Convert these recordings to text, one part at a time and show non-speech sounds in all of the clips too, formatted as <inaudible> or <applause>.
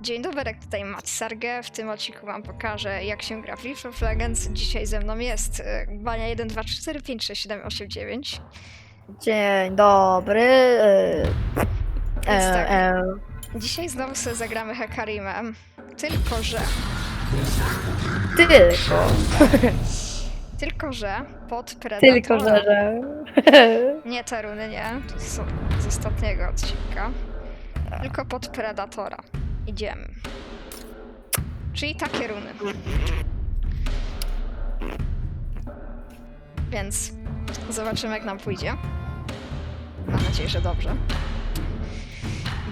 Dzień dobry, tutaj Matt Sarge. W tym odcinku wam pokażę, jak się gra w League of Legends. Dzisiaj ze mną jest e, Bania 1, 2, 3, 4, 5, 6, 7, 8, 9. Dzień dobry. E, Więc tak. e, Dzisiaj znowu sobie zagramy Hekarimem. Tylko, że... tylko. Tylko, że pod Predatora... Tylko, że. że. Nie te runy, nie. To są z ostatniego odcinka. Tylko pod Predatora. Idziemy. Czyli takie runy. Więc zobaczymy jak nam pójdzie. Mam nadzieję, że dobrze.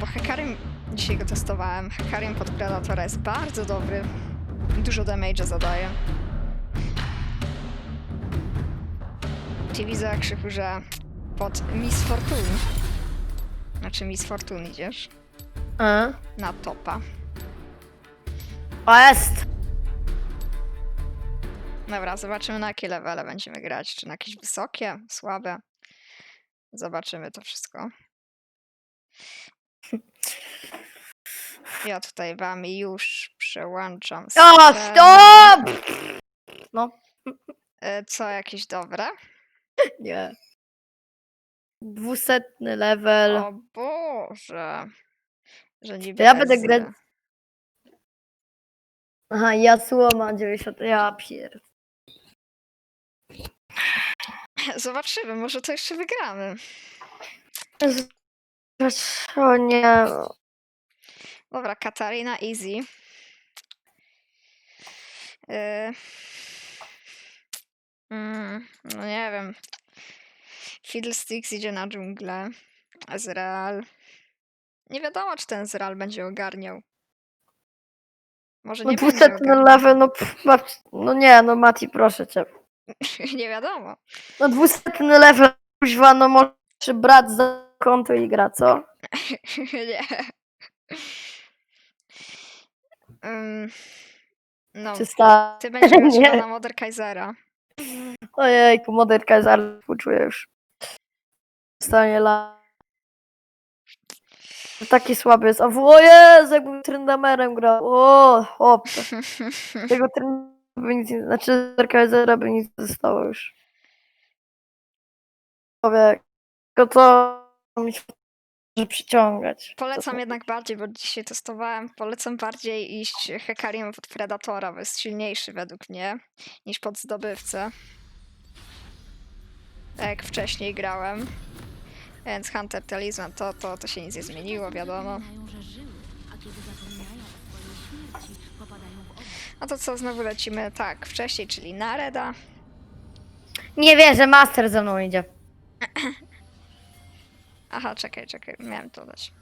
Bo Hekarim, dzisiaj go testowałem, Hekarim pod Predatora jest bardzo dobry. Dużo damage'a zadaje. Ci widzę, Krzychu, że pod Miss Fortune, znaczy Miss Fortune idziesz, A? na topa. O, jest! Dobra, zobaczymy na jakie levele będziemy grać. Czy na jakieś wysokie, słabe. Zobaczymy to wszystko. Ja tutaj wam już przełączam. O, scenę. stop! No, E, Co, jakieś dobre? nie. Dwusetny level. O Boże. Że niby ja będę grać- Aha, Yasuo ma 90. Ja pier. <laughs> Zobaczymy, może to jeszcze wygramy. O nie. Dobra, Katarina easy. Yy. Mm, no nie wiem. Fiddlesticks idzie na dżunglę. Ezreal. Nie wiadomo, czy ten Ezreal będzie ogarniał. Może No nie będzie dwusetny ogarniał. level, no pff, no nie, no Mati, proszę cię. <laughs> nie wiadomo. No dwusetny level, kuźwa, no może brat za konto i gra, co? <laughs> nie. Ym, no, Czysta. ty będziesz <laughs> nie. na Mother Kaisera. Ojejku, moderka zaraz współczuję już. Stanie la. Taki słaby jest. O, o Jezu, jakbym Tryndamerem grał. O, o, <laughs> tego Tryndamerem by nic nie... Znaczy, Zerkaizera by nic nie zostało już. Człowiek. Tylko co mi się może przyciągać. Polecam jednak bardziej, bo dzisiaj testowałem, polecam bardziej iść Hekarim pod Predatora, bo jest silniejszy według mnie niż pod zdobywcę. Tak jak wcześniej grałem. Więc Hunter Talisman to, to, to się nic nie zmieniło, wiadomo. No to co, znowu lecimy tak, wcześniej, czyli na Reda. Nie wierzę, Master ze mną idzie. <clears throat> Aha, czekaj, czekaj, miałem to dać.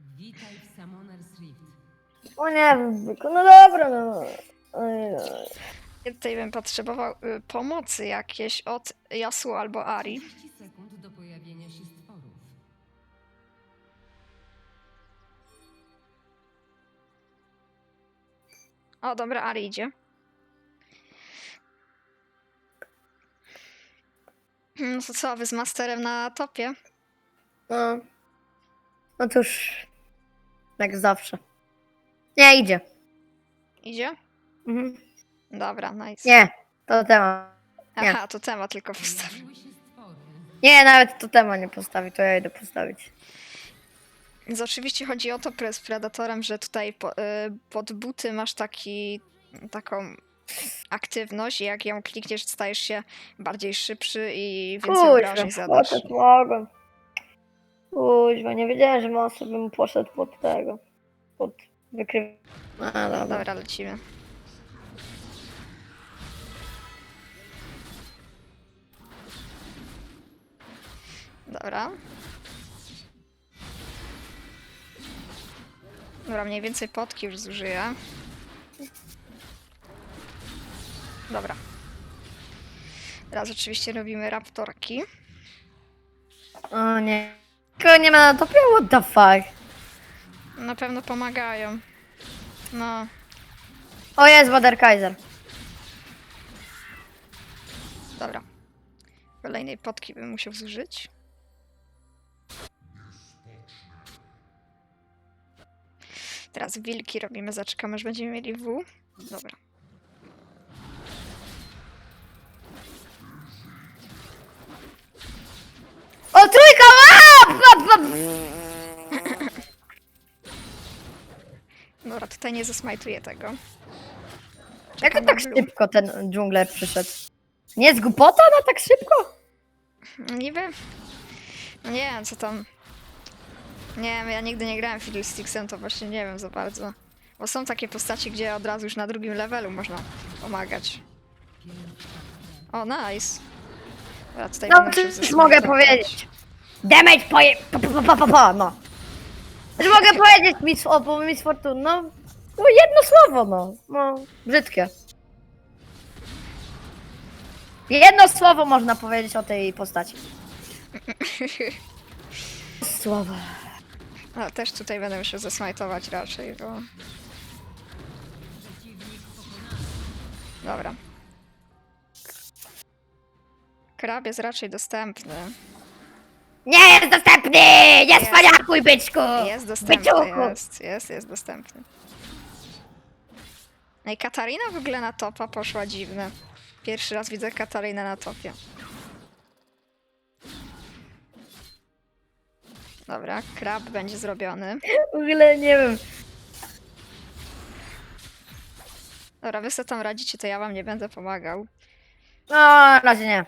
Witaj w Summoner's Rift. O nie no dobra, no. Oj, no. Tutaj bym potrzebował y, pomocy jakieś od Yasuo albo Ari. 30 sekund do pojawienia się stworów. O, dobra, Ari idzie. No to co, wy z Masterem na topie? No. No to już. Jak zawsze. Nie, idzie. Idzie? Mhm. Dobra, nice. Nie, to temat. nie. Aha, to temat tylko stwory. Nie, nawet to temat nie postawi, to ja idę postawić. Więc oczywiście chodzi o to z Predatorem, że tutaj po, y, pod buty masz taki, taką aktywność i jak ją klikniesz, stajesz się bardziej szybszy i więcej obrażeń Kurczę, zadasz. poszedł mogłem. Kuźwa, nie wiedziałem, że mocno bym poszedł pod tego. Pod wykryw... A, dobra. Dobra, lecimy. Dobra. Dobra, mniej więcej potki już zużyję. Dobra. Teraz oczywiście robimy raptorki. O nie. Tylko nie ma na topie? What the fuck? Na pewno pomagają. No, O jest, Waderkaiser. dobra. Kolejnej potki bym musiał zużyć. Teraz wilki robimy, zaczekamy, aż będziemy mieli W. Dobra. O, trójka! A! Pa. Dobra, tutaj nie zasmajtuję tego. Jak Czekam tak blue. szybko ten dżungler przyszedł? Nie jest głupota na tak szybko? Niby? No nie wiem, co tam... Nie wiem, ja nigdy nie grałem Fiddlesticksem, to właśnie nie wiem za bardzo. Bo są takie postaci, gdzie od razu już na drugim levelu można pomagać. O, nice. Tutaj No, będę już mogę powiedzieć. Damage poje... Pa, pa, pa, pa, no. Już mogę powiedzieć Miss, o, bo Miss Fortune, no... No jedno słowo, no. No, brzydkie. Jedno słowo można powiedzieć o tej postaci. <laughs> Słowo. A, też tutaj będę musiał zasmajtować raczej, bo... Dobra. Krab jest raczej dostępny. Nie jest dostępny! Nie Jest. spaniakuj, byczku! Jest dostępny, Byczuchu! jest, jest, jest dostępny. No i Katarina w ogóle na topa poszła dziwne. Pierwszy raz widzę Katarinę na topie. Dobra, krab będzie zrobiony. W ogóle nie wiem. Dobra, wy sobie tam radzicie, to ja wam nie będę pomagał. No, na razie nie.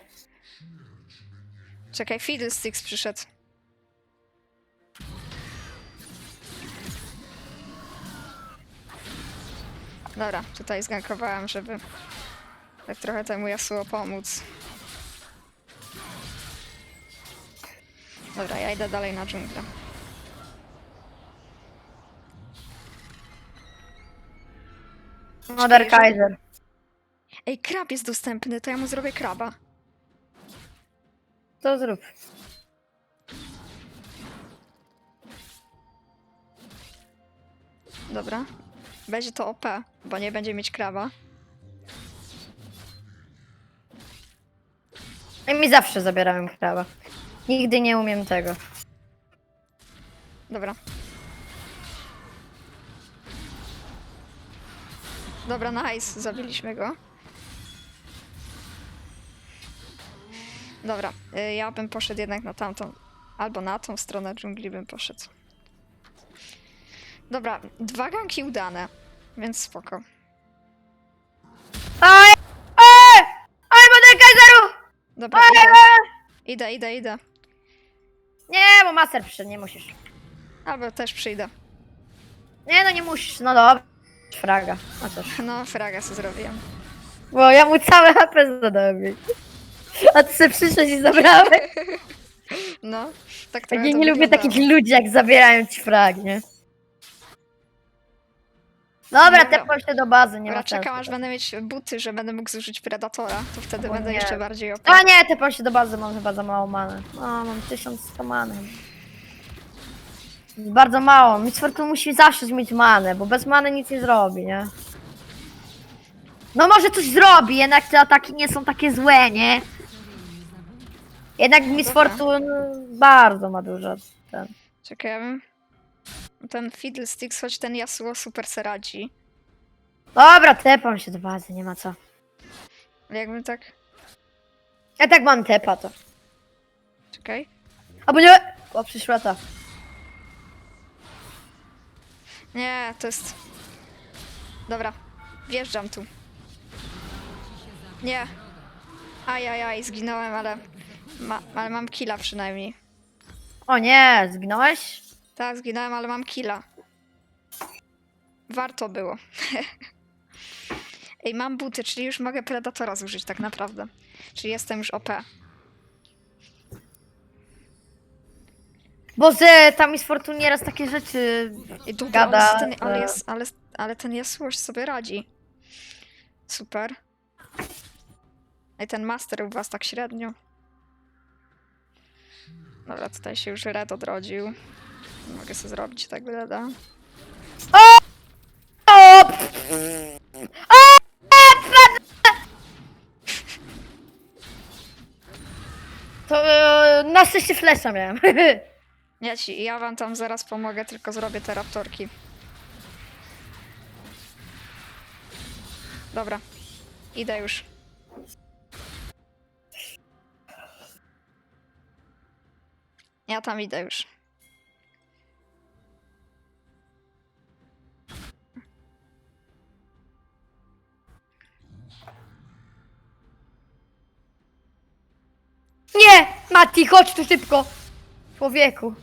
Czekaj, Fiddlesticks przyszedł. Dobra, tutaj zgankowałem, żeby tak trochę temu Yasuo pomóc. Dobra, ja idę dalej na dżunglę. Mother Kaiser. Ej, krab jest dostępny, to ja mu zrobię kraba. To zrób. Dobra. Będzie to OP, bo nie będzie mieć kraba. I mi zawsze zabierałem krawa. Nigdy nie umiem tego. Dobra. Dobra, nice. Zabiliśmy go. Dobra, y, ja bym poszedł jednak na tamtą, albo na tą stronę dżungli bym poszedł. Dobra, dwa ganki udane, więc spoko. Oj! Oj! Oj, Mother Kaiseru! Dobra, Oj, idę, idę, idę, idę. Nie, bo master przyszedł, nie musisz. Albo też przyjdę. Nie, no nie musisz, no dobra. Fraga, no cóż. No, fraga sobie zrobiłem. Bo ja mu całe HP zadałem. A ty sobie przyszedłeś i zabrałeś. <laughs> No, tak Tak, trochę ja to nie lubię takich ludzi, jak zabierają ci frag, nie? Dobra, Dobra. tepam się do bazy, nie Dobra, ma sensu. czekam aż będę mieć buty, że będę mógł zużyć Predatora, to wtedy O będę nie. jeszcze bardziej OP. O nie, tepam się do bazy, mam chyba za mało many. O, mam 1100 many. Bardzo mało. Miss Fortune musi zawsze mieć manę, bo bez many nic nie zrobi, nie? No może coś zrobi, jednak te ataki nie są takie złe, nie? Jednak Miss Dobra. Fortune bardzo ma dużo ten. Bym... Ten Fiddlesticks, choć ten Yasuo super se radzi. Dobra, tepam się do bazy, nie ma co. Ale jakbym tak... Ja tak mam tepa to. Czekaj. Albo nie! O, przyszła ta. Nie, to jest... Dobra, wjeżdżam tu. Nie. Ajajaj, zginąłem, ale... Ma, ale mam killa przynajmniej. O nie, zginąłeś? Tak, zginąłem, ale mam killa. Warto było. <laughs> Ej, mam buty, czyli już mogę Predatora zużyć tak naprawdę. Czyli jestem już OP. Boże, tam Miss Fortune nieraz takie rzeczy I dobra, gada. ale, ten, ale, jest, ale, ale ten sobie radzi. Super. I ten Master u was tak średnio. Dobra, tutaj się już Red odrodził. Mogę sobie zrobić tak blada. O! O! O! To e, na szczęście flesza miałem. <laughs> Ja ci, ja wam tam zaraz pomogę, tylko zrobię te raptorki. Dobra, idę już. Ja tam idę już. Nie! Mati, chodź tu szybko! Człowieku.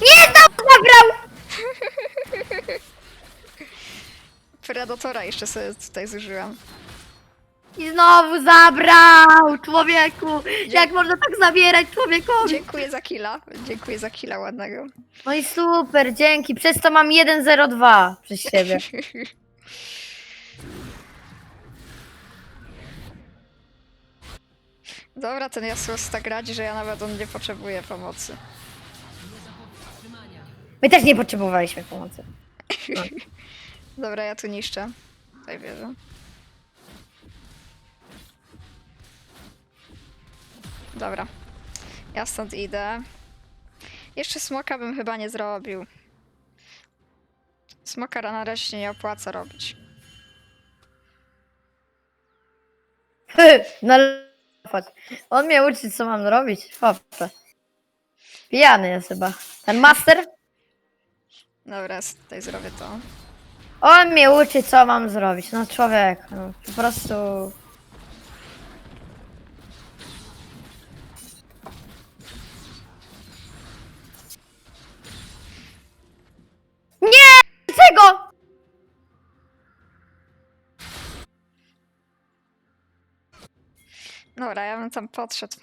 Nie, znowu zabrał! <laughs> Predatora jeszcze sobie tutaj zużyłam. I znowu zabrał! Człowieku! Jak można tak zabierać człowiekowi? Dziękuję za killa. Dziękuję za killa ładnego. No i super, dzięki. Przez to mam 1,02 przez siebie. <laughs> Dobra, ten Yasuo tak radzi, że ja nawet on nie potrzebuję pomocy. My też nie potrzebowaliśmy pomocy. <laughs> Dobra, ja tu niszczę. Tutaj wierzę. Dobra. Ja stąd idę. Jeszcze smoka bym chyba nie zrobił. Smoka na razie się nie opłaca robić. <laughs> No patrz. On mnie uczy, co mam zrobić. Chłopcze. Pijany jest chyba. Ten master? Dobra, tutaj zrobię to. On mnie uczy, co mam zrobić. No człowiek, no, po prostu... Dobra, ja bym tam podszedł.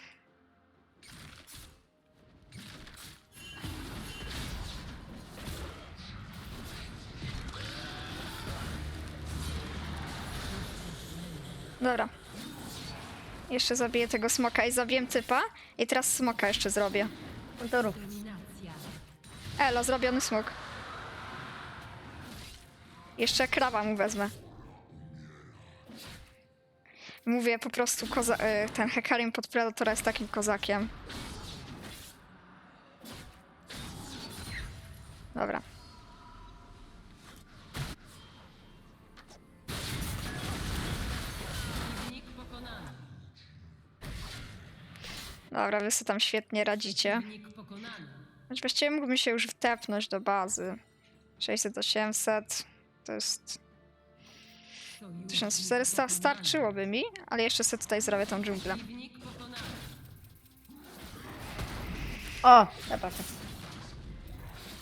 Dobra. Jeszcze zabiję tego smoka i zabiję typa. I teraz smoka jeszcze zrobię. No to rób. Elo, zrobiony smok. Jeszcze krawa mu wezmę. Mówię po prostu, koza- y, ten Hekarim pod Predatora jest takim kozakiem. Dobra. Dobra, wy sobie tam świetnie radzicie. Choć właściwie mógłbym się już wtepnąć do bazy. 600, 800. To jest 1400. pokonany. Starczyłoby mi, ale jeszcze sobie tutaj zrobię tą dżunglę. O, zobaczę.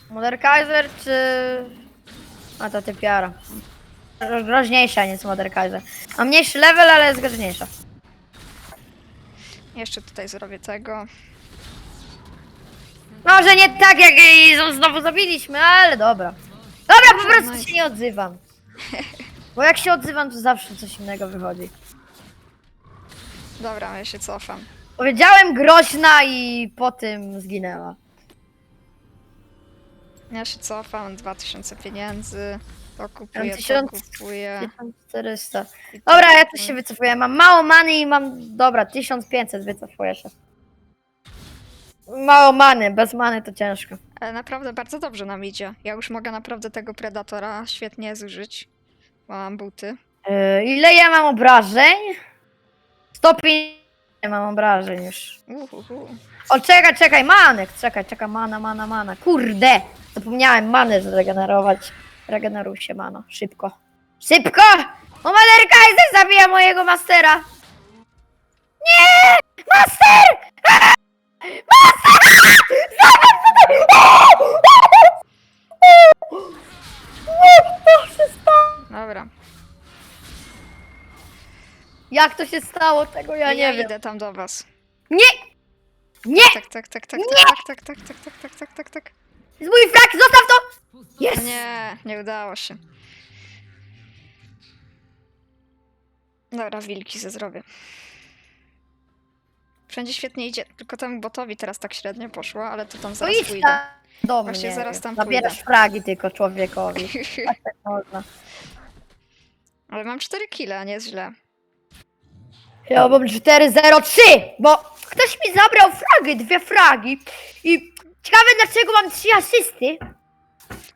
Moderkaiser czy... A to typiara. Gro- Groźniejsza niż Moderkaiser. Ma mniejszy level, ale jest groźniejsza. Jeszcze tutaj zrobię tego. Może nie tak jak jej znowu zabiliśmy, ale dobra. Dobra, po prostu się nie odzywam. <laughs> Bo jak się odzywam, to zawsze coś innego wychodzi. Dobra, ja się cofam. Powiedziałem groźna i po tym zginęła. Ja się cofam, 2000 pieniędzy. To kupuję, to 1000. kupuję. 1400. i to Dobra, ja też kupuję. się wycofuję. Mam mało many i mam... Dobra, 1500 wycofuję się. Mało many, bez many to ciężko. Ale naprawdę bardzo dobrze nam idzie. Ja już mogę naprawdę tego Predatora świetnie zużyć. Bo mam buty. Yy, ile ja mam obrażeń? 150 mam obrażeń już. Uhuhu. O, czekaj, czekaj, manek, czekaj, czekaj, mana, mana, mana. Kurde! Zapomniałem many zregenerować. Regeneruj się, mano, szybko. Szybko! O, Mother Kaiser zabija mojego mastera! Jak to się stało, tego ja nie wiem. idę tam do was. Nie! Nie! Tak, tak, tak, tak, tak, tak, tak, tak, tak, tak, tak, tak, tak. Jest mój frak, zostaw to! Jest! Nie, nie udało się. Dobra, wilki ze zrobię. Wszędzie świetnie idzie, tylko temu botowi teraz tak średnio poszło, ale to tam To zaraz idź pójdę. tam do Właśnie mnie. zaraz tam Zabierasz pójdę. fragi tylko człowiekowi. <laughs> Tak, tak można. Ale mam 4 kile, a nie jest źle. Ja mam 403, bo ktoś mi zabrał fragi, dwie fragi. I ciekawe dlaczego mam trzy asysty.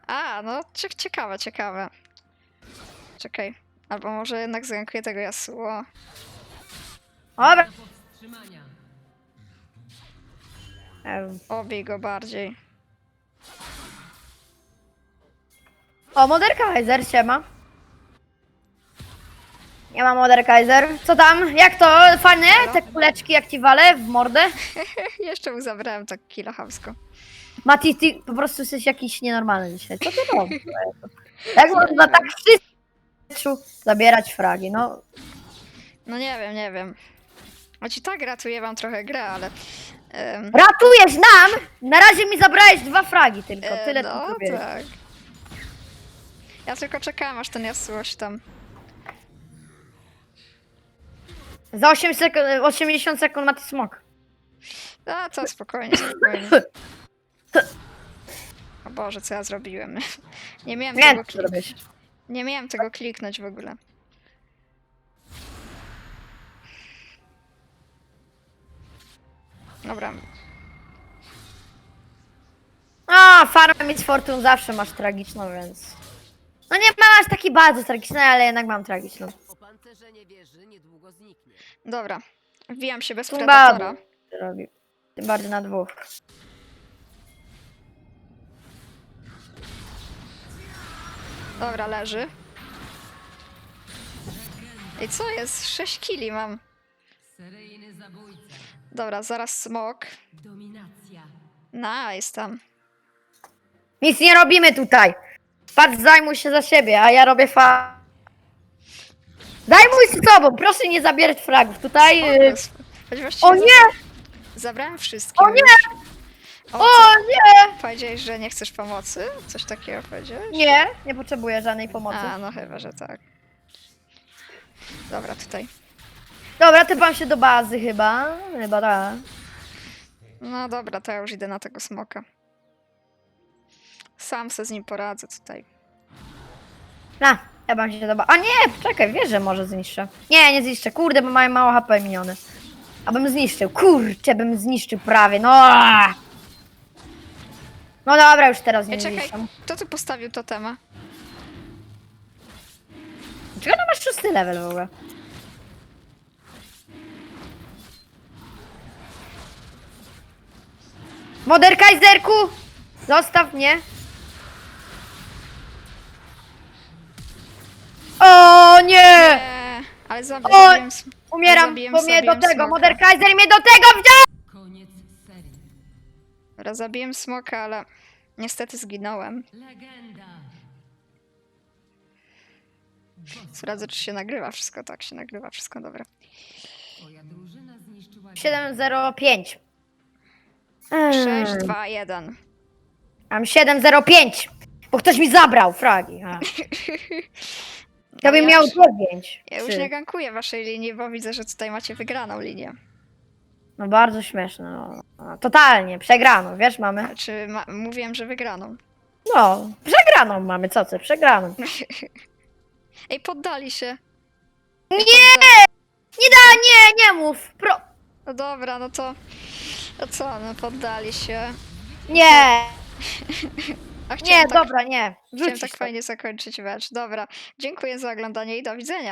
A, no cie- ciekawe, ciekawe. Czekaj. Albo może jednak zgankuję tego Yasuo. Dobra. Em, Obij go bardziej. O, Moderkaiser, siema. Nie ma Moderkaiser. Co tam? Jak to? Fajne? Te kuleczki jak ci walę w mordę? <laughs> Jeszcze mu zabrałem tak kilo chamsko. Mati, ty po prostu jesteś jakiś nienormalny dzisiaj. Co ty robisz? <laughs> Jak można tak wszystko zabierać fragi? No, No nie wiem, nie wiem. Choć i tak ratuję wam trochę grę, ale... em, ratujesz nam! Na razie mi zabrałeś dwa fragi tylko, e, tyle no, wiesz. tak. Ja tylko czekałem, aż ten się tam... Za 8 sekund, 80 sekund Mati smok. A, to spokojnie, <laughs> spokojnie. O Boże, co ja zrobiłem? <laughs> Nie miałem Nie, tego co klik... robisz? Nie miałem tego kliknąć w ogóle. Dobra, A, farmę Miss Fortune zawsze masz tragiczną, więc... No nie masz taki bardzo tragiczny, ale jednak mam tragiczną. Wieży niedługo zniknie. dobra. Wbijam się bez predatora. robi. Tym bardziej na dwóch. Dobra, leży. I co jest? 6 kili mam. Seryjny zabójca. Dobra, zaraz smok. Dominacja. Nice tam. Nic nie robimy tutaj. Patrz, zajmuj się za siebie, a ja robię fa... Zajmuj się sobą, proszę nie zabierać fragów. Tutaj... O nie! Zabrałem wszystkie. O nie! O, O nie! Powiedziałeś, że nie chcesz pomocy? Coś takiego powiedziałeś? Nie, nie potrzebuję żadnej pomocy. A, no chyba, że tak. Dobra, tutaj. Dobra, typam się do bazy chyba. Chyba tak. No dobra, to ja już idę na tego smoka. Sam se z nim poradzę tutaj. A, ja bym się do bazy. A nie, czekaj, wiesz, że może zniszczę. Nie, nie zniszczę. Kurde, bo mają mało HP miniony. Abym zniszczył. Kurczę, bym zniszczył prawie. No. No dobra, już teraz nie Ej, czekaj, zniszczę. kto tu postawił totema? Czego no masz szósty level w ogóle? Moderkaiserku! Zostaw mnie. O nie! Nie, ale zabiłem... Umieram, zabiłem- bo mnie do zabiłem tego, smoka. Moderkaiser mnie do tego wziął! Koniec serii. Dobra, zabiłem smoka, ale niestety zginąłem. Legenda. Sprawdzę, czy się nagrywa wszystko. Tak, się nagrywa wszystko, dobra. Twoja drużyna zniszczyła 705. 6, 2, 1. Mam 705, bo ktoś mi zabrał fragi. A. <laughs> To bym ja miał już- 9. Ja już nie gankuję waszej linii, bo widzę, że tutaj macie wygraną linię. No bardzo śmieszne. No. No, Totalnie, przegraną, wiesz, mamy. Znaczy, ma- mówiłem, że wygraną. No, przegraną mamy, co ty, przegraną. <laughs> Ej, poddali się. Nie! Nie da, nie, nie mów. Pro... No dobra, no to... No co, no poddali się. Nie, <laughs> A chciałem nie, tak, dobra, nie. Chciałem tak to. fajnie zakończyć mecz. Dobra, dziękuję za oglądanie i do widzenia.